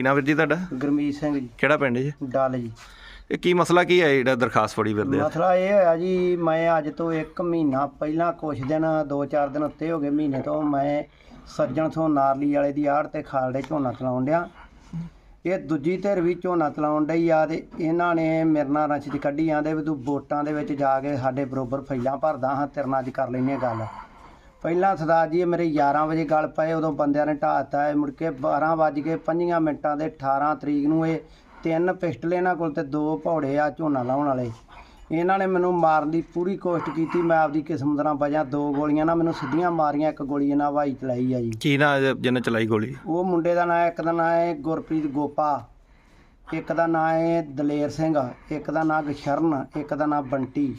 ਕੀ ਨਾਮ ਵੀਰ ਜੀ ਤੁਹਾਡਾ? ਗੁਰਮੀਤ ਸਿੰਘ ਜੀ। ਕਿਹੜਾ ਪਿੰਡ ਜੀ? ਡੱਲ ਜੀ। ਇਹ ਕੀ ਮਸਲਾ ਕੀ ਹੈ ਜਿਹੜਾ ਦਰਖਾਸਤ ਫੜੀ ਫਿਰਦੇ ਆ? ਮਸਲਾ ਇਹ ਹੋਇਆ ਜੀ ਮੈਂ ਅੱਜ ਤੋਂ 1 ਮਹੀਨਾ ਪਹਿਲਾਂ ਕੁਛ ਦਿਨ 2-4 ਦਿਨ ਉੱਤੇ ਹੋ ਗਏ ਮਹੀਨੇ ਤੋਂ ਮੈਂ ਸੱਜਣ ਤੋਂ ਨਾਰਲੀ ਵਾਲੇ ਦੀ ਆੜ ਤੇ ਖਾਲੜੇ ਝੋਨਾ ਚਲਾਉਣ ਡਿਆ। ਇਹ ਦੂਜੀ ਧਿਰ ਵੀ ਝੋਨਾ ਚਲਾਉਣ ਡਈ ਆ ਤੇ ਇਹਨਾਂ ਨੇ ਮੇਰੇ ਨਾਲ ਰੰਚ 'ਚ ਕੱਢੀ ਜਾਂਦੇ ਵੀ ਤੂੰ ਵੋਟਾਂ ਦੇ ਵਿੱਚ ਜਾ ਕੇ ਸਾਡੇ ਬਰੋਬਰ ਫੈਲਾਂ ਭਰਦਾ ਹਾਂ ਤੇਰੇ ਨਾਲ ਅੱਜ ਕਰ ਲੈਨੇ ਗੱਲ। ਪਹਿਲਾਂ ਸਰਦਾਰ ਜੀ ਇਹ ਮੇਰੇ 11 ਵਜੇ ਗੱਲ ਪਏ ਉਦੋਂ ਬੰਦਿਆਂ ਨੇ ਢਾਤਾ ਇਹ ਮੁੜ ਕੇ 12 ਵੱਜ ਕੇ 5 ਮਿੰਟਾਂ ਦੇ 18 ਤਰੀਕ ਨੂੰ ਇਹ ਤਿੰਨ ਪਿਸਟਲ ਇਹਨਾਂ ਕੋਲ ਤੇ ਦੋ ਭੌੜੇ ਆ ਝੋਨਾ ਲਾਉਣ ਵਾਲੇ। ਇਹਨਾਂ ਨੇ ਮੈਨੂੰ ਮਾਰਨ ਦੀ ਪੂਰੀ ਕੋਸ਼ਿਸ਼ ਕੀਤੀ ਮੈਂ ਆਪਦੀ ਕਿਸਮਤ ਨਾਲ ਬਚਿਆ ਦੋ ਗੋਲੀਆਂ ਨਾਲ ਮੈਨੂੰ ਸਿੱਧੀਆਂ ਮਾਰੀਆਂ ਇੱਕ ਗੋਲੀ ਇਹਨਾਂ ਹਵਾਈ ਚਲਾਈ ਆ ਜੀ। ਕੀ ਨਾ ਜਿਹਨੇ ਚਲਾਈ ਗੋਲੀ? ਉਹ ਮੁੰਡੇ ਦਾ ਨਾਂ ਇੱਕ ਦਾ ਨਾਂ ਹੈ ਗੁਰਪ੍ਰੀਤ ਗੋਪਾ ਇੱਕ ਦਾ ਨਾਂ ਹੈ ਦਲੇਰ ਸਿੰਘ ਇੱਕ ਦਾ ਨਾਂ ਗਸ਼ਰਨ ਇੱਕ ਦਾ ਨਾਂ ਬੰਟੀ।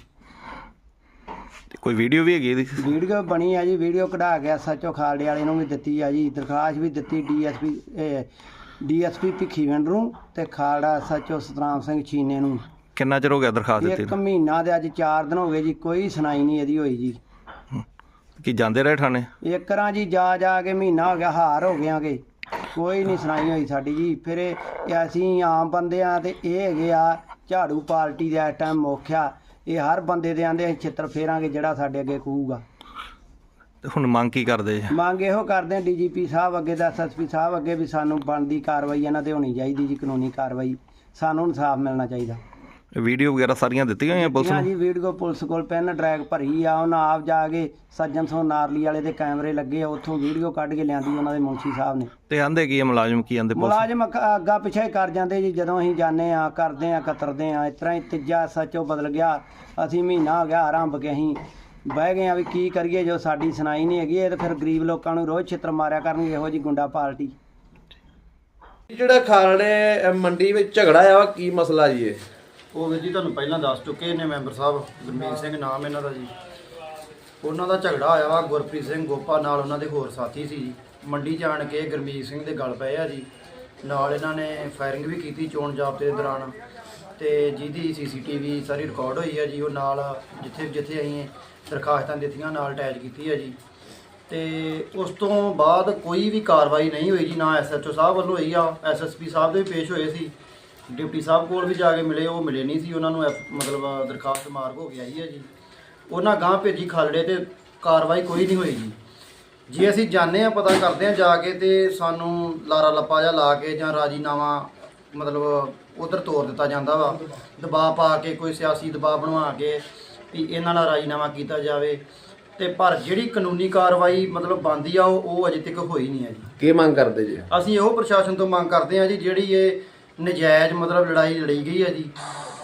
ਕੋਈ ਵੀਡੀਓ ਵੀ ਹੈਗੀ ਇਹਦੀ? ਵੀਡੀਓ ਬਣੀ ਆ ਜੀ ਵੀਡੀਓ ਕਢਾ ਕੇ ਸੱਚੋ ਖਾਲੜੇ ਵਾਲੇ ਨੂੰ ਵੀ ਦਿੱਤੀ ਆ ਜੀ ਦਰਖਾਸਤ ਵੀ ਦਿੱਤੀ ਡੀਐਸਪੀ ਡੀਐਸਪੀ ਭਿੱਖੀਵਿੰਡ ਨੂੰ ਤੇ ਖਾਲੜਾ ਸੱਚੋ ਸਤਰਾਮ ਸਿੰਘ ਛੀਨੇ ਨੂੰ। ਕਿੰਨਾ ਚਿਰ ਹੋ ਗਿਆ ਦਰਖਾਸਤ ਦਿੱਤੀ ਇੱਕ? ਮਹੀਨਾ ਦੇ ਅੱਜ 4 ਦਿਨ ਹੋ ਗਏ ਜੀ ਕੋਈ ਸੁਣਾਈ ਨਹੀਂ ਇਹਦੀ ਹੋਈ ਜੀ। ਕੀ ਜਾਂਦੇ ਰਹੇ ਥਾਣੇ? ਇੱਕ ਰਾਂ ਜੀ ਜਾ ਜਾ ਕੇ ਮਹੀਨਾ ਹੋ ਗਿਆ ਹਾਰ ਹੋ ਗਿਆਗੇ ਕੋਈ ਨਹੀਂ ਸੁਣਾਈ ਹੋਈ ਸਾਡੀ ਜੀ ਫਿਰ ਇਹ ਅਸੀਂ ਆਮ ਬੰਦੇ ਆ ਤੇ ਇਹ ਹੈਗੇ ਆ ਝਾੜੂ ਪਾਰਟੀ ਦੇ ਇਸ ਟਾਈਮ ਮੁਖਿਆ ਇਹ ਹਰ ਬੰਦੇ ਦੇ ਆਂਦੇ ਅਸੀਂ ਛਿੱਤਰ ਫੇਰਾਂਗੇ ਜਿਹੜਾ ਸਾਡੇ ਅੱਗੇ ਕਹੂਗਾ। ਤੇ ਹੁਣ ਮੰਗ ਕੀ ਕਰਦੇ ਜੀ? ਮੰਗ ਇਹੋ ਕਰਦੇ ਆ ਡੀਜੀਪੀ ਸਾਹਿਬ ਅੱਗੇ ਦਾ ਐਸਐਸਪੀ ਸਾਹਿਬ ਅੱਗੇ ਵੀ ਸਾਨੂੰ ਬਣਦੀ ਕਾਰਵਾਈ ਇਹਨਾਂ ਤੇ ਹੋਣੀ ਚਾਹੀਦੀ ਜੀ ਕਾਨੂੰਨੀ ਕਾਰਵਾਈ। ਸਾਨੂੰ ਇਨਸਾਫ ਮਿਲਣਾ ਚਾਹੀਦਾ। ਵੀਡੀਓ ਵਗੈਰਾ ਸਾਰੀਆਂ ਦਿੱਤੀਆਂ ਹੋਈਆਂ ਪੁਲਿਸ ਹਾਂ ਨੂੰ? ਜੀ ਵੀਡੀਓ ਪੁਲਿਸ ਕੋਲ ਪੈਨ ਡਰੈਗ ਭਰੀ ਆ ਉਹਨਾਂ ਆਪ ਜਾ ਕੇ ਸੱਜਣ ਸੋ ਨਾਰਲੀ ਵਾਲੇ ਦੇ ਕੈਮਰੇ ਲੱਗੇ ਆ ਉੱਥੋਂ ਵੀਡੀਓ ਕੱਢ ਕੇ ਲਿਆਂਦੀ ਉਹਨਾਂ ਦੇ ਮੁਨਸ਼ੀ ਸਾਹਿਬ ਨੇ। ਤੇ ਆਂਦੇ ਕੀ ਆ ਮੁਲਾਜ਼ਮ ਕੀ ਆਂਦੇ ਪੁਲਿਸ ਮੁਲਾਜ਼ਮ ਅੱਗ- ਅੱਗਾ ਪਿੱਛੇ ਕਰ ਜਾਂਦੇ ਜੀ ਜਦੋਂ ਅਸੀਂ ਜਾਂਦੇ ਆ ਕਰਦੇ ਆ ਕਤਰਦੇ ਆ ਇਸ ਤਰ੍ਹਾਂ ਹੀ ਤੀਜਾ ਸੱਚੋ ਬਦਲ ਗਿਆ ਅਸੀਂ ਮਹੀਨਾ ਹੋ ਗਿਆ ਆਰੰਭ ਕੇ ਅਸੀਂ ਬਹਿ ਗਏ ਆ ਵੀ ਕੀ ਕਰੀਏ ਜੋ ਸਾਡੀ ਸੁਣਾਈ ਨਹੀਂ ਹੈਗੀ ਇਹ ਤਾਂ ਫਿਰ ਗਰੀਬ ਲੋਕਾਂ ਨੂੰ ਰੋਜ਼ ਛਿੱਤਰ ਮਾਰਿਆ ਕਰਨਗੇ ਇਹੋ ਜੀ ਗੁੰਡਾ ਪਾਰਟੀ। ਜਿਹੜਾ ਖਾਲੜੇ ਅਹ, ਮੰਡੀ ਵਿੱਚ ਝਗੜਾ ਆ ਕੀ ਮਸਲਾ ਜੀ ਇਹ? ਉਹ ਵੀਰ ਜੀ ਤੁਹਾਨੂੰ ਪਹਿਲਾਂ ਦੱਸ ਚੁੱਕੇ ਨੇ ਮੈਂਬਰ ਸਾਹਿਬ, ਗੁਰਮੀਤ ਸਿੰਘ ਨਾਮ ਇਹਨਾਂ ਦਾ ਜੀ। ਉਹਨਾਂ ਦਾ ਝਗੜਾ ਹੋਇਆ ਵਾ, ਗੁਰਪ੍ਰੀਤ ਸਿੰਘ ਗੋਪਾ ਨਾਲ ਉਹਨਾਂ ਦੇ ਹੋਰ ਸਾਥੀ ਸੀ ਜੀ। ਮੰਡੀ ਜਾਣ ਕੇ ਗੁਰਮੀਤ ਸਿੰਘ ਦੇ ਗਲ ਪਏ ਆ ਜੀ। ਨਾਲ ਇਹਨਾਂ ਨੇ ਫਾਇਰਿੰਗ ਵੀ ਕੀਤੀ ਚੋਣ ਜਾਬਤੇ ਦੇ ਦੌਰਾਨ ਤੇ ਜਿਹਦੀ ਸੀਸੀਟੀਵੀ ਸਾਰੀ ਰਿਕਾਰਡ ਹੋਈ ਹੈ ਜੀ, ਉਹ ਨਾਲ ਜਿੱਥੇ ਜਿੱਥੇ ਅਸੀਂ ਦਰਖਾਸਤਾਂ ਦਿੱਤੀਆਂ, ਨਾਲ ਅਟੈਚ ਕੀਤੀ ਹੈ ਜੀ। ਤੇ ਉਸ ਤੋਂ ਬਾਅਦ ਕੋਈ ਵੀ ਕਾਰਵਾਈ ਨਹੀਂ ਹੋਈ ਜੀ, ਨਾ ਐਸਐਚਓ ਸਾਹਿਬ ਵੱਲੋਂ ਹੋਈ ਆ ਐਸਐਸਪੀ ਸਾਹਿਬ ਦੇ ਵੀ ਪੇਸ਼ ਹੋਏ ਸੀ। ਡਿਪਟੀ ਸਾਹਿਬ ਕੋਲ ਵੀ ਜਾ ਕੇ ਮਿਲੇ ਉਹ ਮਿਲੇ ਨਹੀਂ ਸੀ ਉਹਨਾਂ ਨੂੰ ਐਫ- ਮਤਲਬ ਦਰਖਾਸਤ ਮਾਰਕ ਹੋ ਗਿਆ ਹੀ ਹੈ ਜੀ। ਉਹਨਾਂ ਗਾਂ ਭੇਜੀ ਖਾਲੜੇ ਤੇ ਕਾਰਵਾਈ ਕੋਈ ਨਹੀਂ ਹੋਈ ਜੀ। ਜੇ ਅਸੀਂ ਜਾਣਦੇ ਆ ਪਤਾ ਕਰਦੇ ਆ ਜਾ ਕੇ ਤੇ ਸਾਨੂੰ ਲਾਰਾ ਲੱਪਾ ਜਾਂ ਲਾ ਕੇ ਜਾਂ ਰਾਜੀਨਾਮਾ ਮਤਲਬ ਉਧਰ ਤੋਰ ਦਿੱਤਾ ਜਾਂਦਾ ਵਾ। ਦਬਾਅ ਪਾ ਕੇ ਕੋਈ ਸਿਆਸੀ ਦਬਾਅ ਬਣਵਾ ਕੇ ਵੀ ਇਹਨਾਂ ਨਾਲ ਰਾਜੀਨਾਮਾ ਕੀਤਾ ਜਾਵੇ। ਤੇ ਪਰ ਜਿਹੜੀ ਕਾਨੂੰਨੀ ਕਾਰਵਾਈ ਮਤਲਬ ਬੰਦੀ ਆ ਉਹ ਉਹ ਅਜੇ ਤੱਕ ਹੋਈ ਨਹੀਂ ਹੈ ਜੀ। ਕੀ ਮੰਗ ਕਰਦੇ ਜੀ? ਅਸੀਂ ਇਹੋ ਪ੍ਰਸ਼ਾਸਨ ਤੋਂ ਮੰਗ ਕਰਦੇ ਹਾਂ ਜੀ ਜਿਹੜੀ ਇਹ ਨਜਾਇਜ਼ ਮਤਲਬ ਲੜਾਈ ਲੜੀ ਗਈ ਹੈ ਜੀ।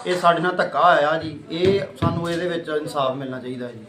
ਇਹ ਸਾਡੇ ਨਾਲ ਧੱਕਾ ਆਇਆ ਜੀ। ਇਹ ਸਾਨੂੰ ਇਹਦੇ ਵਿੱਚ ਇਨਸਾਫ ਮਿਲਣਾ ਚਾਹੀਦਾ ਜੀ।